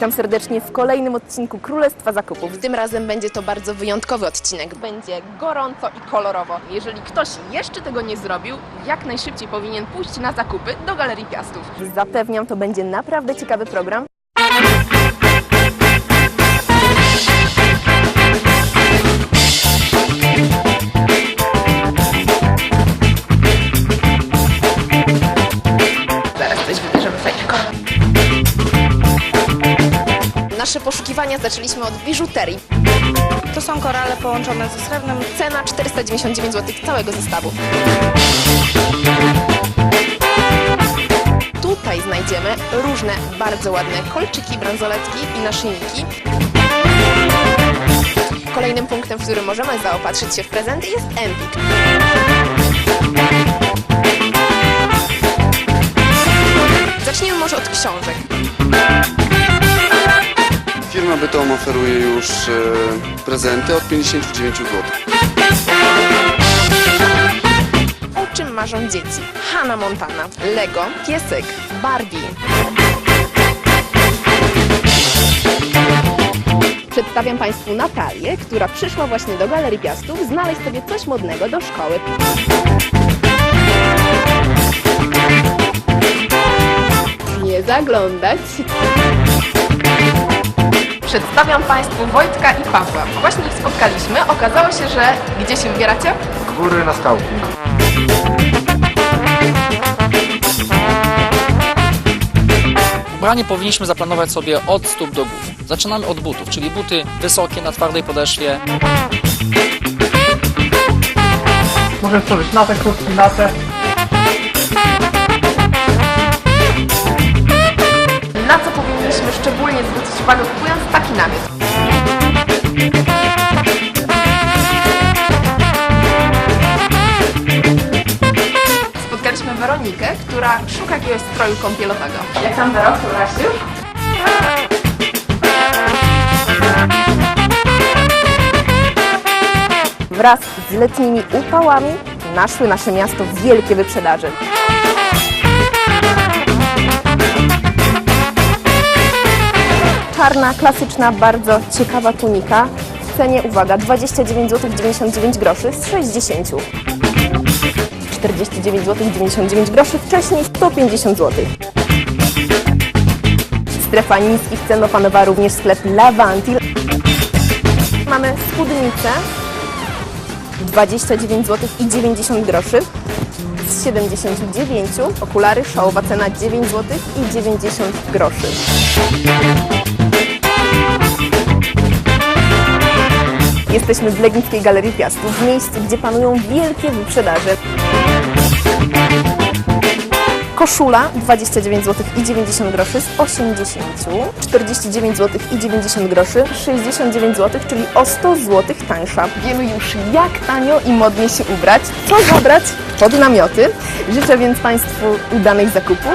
Witam serdecznie w kolejnym odcinku Królestwa Zakupów. Tym razem będzie to bardzo wyjątkowy odcinek. Będzie gorąco i kolorowo. Jeżeli ktoś jeszcze tego nie zrobił, jak najszybciej powinien pójść na zakupy do Galerii Piastów. Zapewniam, to będzie naprawdę ciekawy program. Nasze poszukiwania zaczęliśmy od biżuterii. To są korale połączone ze srebrem. Cena 499 zł całego zestawu. Tutaj znajdziemy różne bardzo ładne kolczyki, bransoletki i naszyjniki. Kolejnym punktem, w którym możemy zaopatrzyć się w prezenty jest Empik. Firma Bytom oferuje już e, prezenty od 59 zł. O czym marzą dzieci? Hannah Montana, Lego, piesek, Barbie. Przedstawiam Państwu Natalię, która przyszła właśnie do Galerii Piastów znaleźć sobie coś modnego do szkoły. Nie zaglądać. Przedstawiam Państwu Wojtka i Pawła. Właśnie ich spotkaliśmy. Okazało się, że gdzie się wybieracie? Góry na skałki. Ubranie powinniśmy zaplanować sobie od stóp do głów. Zaczynamy od butów, czyli buty wysokie na twardej podeszwie. Możesz stworzyć natę, krótki natę. Na szczególnie zwrócić uwagę kupując taki namiot? Spotkaliśmy Weronikę, która szuka jakiegoś stroju kąpielowego. Jak tam Wero, już? Wraz z letnimi upałami naszły nasze miasto wielkie wyprzedaże. Czarna, klasyczna, bardzo ciekawa tunika w cenie, uwaga, 29 zł 99 groszy z 60. 49 zł 99 groszy, wcześniej 150 zł. Strefa niskich cen opanowała również sklep Lavantil. Mamy spódnicę 29 zł i 90 groszy z 79. Okulary szałowa cena 9 zł i 90 groszy. Jesteśmy w Legnickiej Galerii Piastów, w miejscu, gdzie panują wielkie wyprzedaże. Koszula 29 zł i 90 groszy z 80, 49 zł i 90 groszy, 69 zł, czyli o 100 zł tańsza. Wiemy już jak tanio i modnie się ubrać, co zabrać pod namioty. Życzę więc Państwu udanych zakupów.